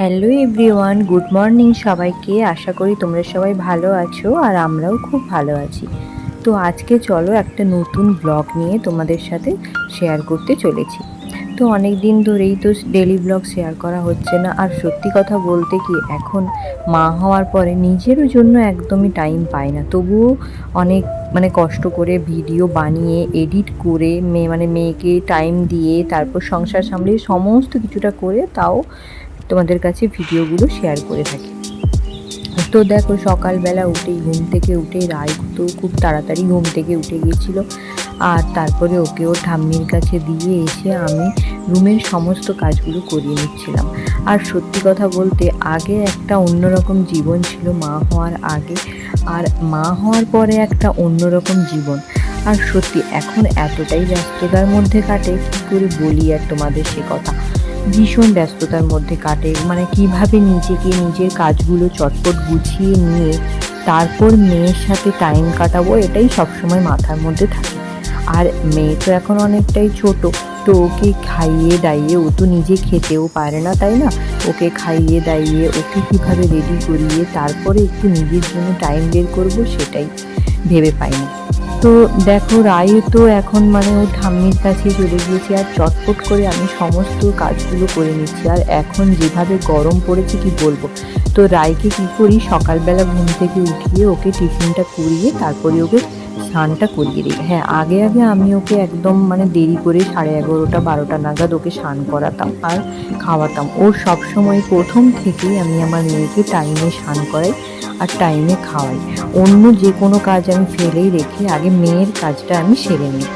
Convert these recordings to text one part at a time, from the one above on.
Hello everyone, good morning সবাইকে। আশা করি তোমরা সবাই ভালো আছো আর আমরাও খুব ভালো আছি। তো আজকে চলো একটা নতুন ব্লগ নিয়ে তোমাদের সাথে শেয়ার করতে চলেছি। তো অনেক দিন ধরেই তো ডেলি ব্লগ শেয়ার করা হচ্ছে না। আর সত্যি কথা বলতে কি, এখন মা হওয়ার পরে নিজেরও জন্য একদমই টাইম পাই না। তবুও অনেক মানে কষ্ট করে ভিডিও বানিয়ে এডিট করে মেয়ে মানে মেয়েকে টাইম দিয়ে, তারপর সংসার সামলিয়ে সমস্ত কিছুটা করে তাও তোমাদের কাছে ভিডিওগুলো শেয়ার করে থাকি। তো দেখো, সকালবেলা উঠেই ঘুম থেকে উঠে রায় তো খুব তাড়াতাড়ি ঘুম থেকে উঠে গিয়েছিল। আর তারপরে ওকে ওর ঠাম্মির কাছে দিয়ে এসে আমি রুমের সমস্ত কাজগুলো করিয়ে নিচ্ছিলাম। আর সত্যি কথা বলতে, আগে একটা অন্যরকম জীবন ছিল মা হওয়ার আগে। আর মা হওয়ার পরে একটা অন্যরকম জীবন। আর সত্যি, এখন এতটাই ব্যস্ততার মধ্যে কাটে, কী করে বলি আর তোমাদের সে কথা? ভীষণ ব্যস্ততার মধ্যে কাটে। মানে কীভাবে নিজেকে নিজের কাজগুলো চটপট গুছিয়ে নিয়ে তারপর মেয়ের সাথে টাইম কাটাবো, এটাই সবসময় মাথার মধ্যে থাকে। আর মেয়ে তো এখন অনেকটাই ছোট, তো ওকে খাইয়ে দাইয়ে, ও তো নিজে খেতেও পারে না, তাই না? ওকে খাইয়ে দাইয়ে, ওকে কীভাবে রেডি করিয়ে তারপরে একটু নিজের জন্য টাইম বের করব, সেটাই ভেবে পাইনি। তো দেখো রায় তো এখন মানে ও ঠাম্মির কাছে চলে গিয়েছে আর চটপট করে আমি সমস্ত কাজগুলো করে নিচ্ছি। আর এখন যেভাবে গরম পড়েছে কি বলব? তো রায়কে কি করি? সকালবেলা ঘুম থেকে উঠিয়ে ওকে টিফিনটা করিয়ে তারপরে ওকে স্নানটা করিয়ে দিই। হ্যাঁ আগে আগে আমি ওকে একদম মানে দেরি করে সাড়ে এগারোটা, বারোটা নাগাদ ওকে স্নান করাতাম আর খাওয়াতাম। ওর সবসময় প্রথম থেকেই আমি আমার মেয়েকে টাইমে স্নান করাই। আর টাইমে খাওয়াই। অন্য যে কোনো কাজ আমি ফেলেই রেখে আগে মেয়ের কাজটা আমি সেরে নিই।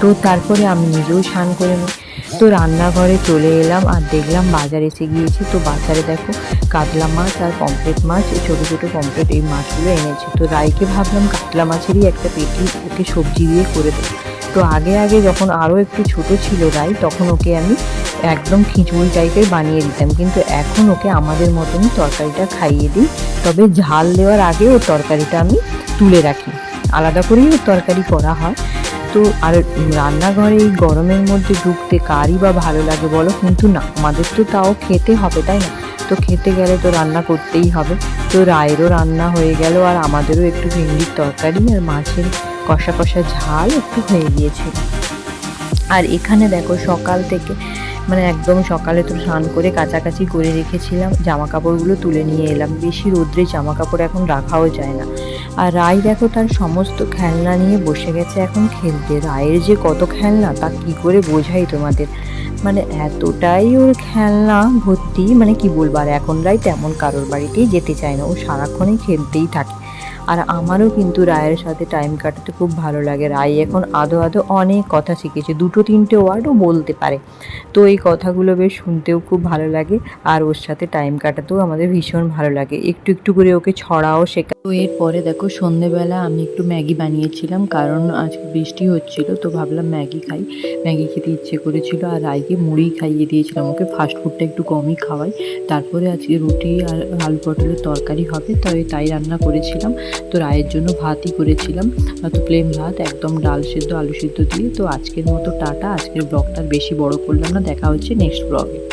তো তারপরে আমি নিজেও স্নান করে নিই। তো রান্নাঘরে চলে এলাম আর দেখলাম বাজার এসে গিয়েছি। তো বাজারে দেখো কাতলা মাছ আর পমপ্লেট মাছ, এই ছোটো ছোটো পমপ্লেট এই মাছগুলো এনেছে। তো রায়কে ভাবলাম কাতলা মাছেরই একটা পেটি ওকে সবজি দিয়ে করে দেবো তো আগে আগে যখন আরও একটু ছোট ছিল রাই তখন ওকে আমি একদম খিচুড়ি টাইপের বানিয়ে দিতাম। কিন্তু এখন ওকে আমাদের মতনই তরকারিটা খাইয়ে দিই। তবে ঝাল দেওয়ার আগে ওর তরকারিটা আমি তুলে রাখি। আলাদা করেই ওর তরকারি করা হয়। তো আর রান্নাঘরে এই গরমের মধ্যে ঢুকতে কারই বা ভালো লাগে বলো? কিন্তু না, আমাদের তো তাও খেতে হবে তাই না? তো খেতে গেলে তো রান্না করতেই হবে। তো রায়েরও রান্না হয়ে গেল আর আমাদেরও একটু ভেন্ডির তরকারি আর মাছের কষা কষা ঝাল একটু হয়ে গিয়েছে আর এখানে দেখো সকাল থেকে মানে একদম সকালে তো স্নান করে কাছাকাছি করে রেখেছিলাম জামা কাপড়গুলো তুলে নিয়ে এলাম। বেশি রোদ্রে জামা কাপড় এখন রাখাও যায় না। আর রায় দেখো তার সমস্ত খেলনা নিয়ে বসে গেছে এখন খেলতে। রায়ের যে কত খেলনা, তা কি করে বোঝাই তোমাদের? মানে এতটাই ওর খেলনা ভর্তি মানে কি বলব? আর এখন রায় তেমন কারোর বাড়িতেই যেতে চায় না। ও সারাক্ষণই খেলতেই থাকে। আর আমারও কিন্তু রায়ের সাথে টাইম কাটাতে খুব ভালো লাগে। রায় এখন আদো আদো অনেক কথা শিখেছে, দুটো তিনটে ওয়ার্ডও বলতে পারে। তো এই কথাগুলো বেশ শুনতেও খুব ভালো লাগে আর ওর সাথে টাইম কাটাতেও আমাদের ভীষণ ভালো লাগে। একটু একটু করে ওকে ছড়াও শেখা তো এরপরে দেখো, সন্ধেবেলা আমি একটু ম্যাগি বানিয়েছিলাম কারণ আজকে বৃষ্টি হচ্ছিল, তো ভাবলাম ম্যাগি খাই। ম্যাগি খেতে ইচ্ছে করেছিল আর রায়কে মুড়ি খাইয়ে দিয়েছিলাম। ওকে ফাস্ট ফুডটা একটু কমই খাওয়াই। তারপরে আজকে রুটি আর আলু পটলের তরকারি হবে, তাই তাই রান্না করেছিলাম। তো রায়ের জন্য ভাতই করেছিলাম। তো প্লেন ভাত, একদম ডাল সেদ্ধ, আলু সেদ্ধ দিয়ে। তো আজকের মতো টাটা। আজকের ব্লগটা বেশি বড় করলাম না। দেখা হচ্ছে নেক্সট ব্লগে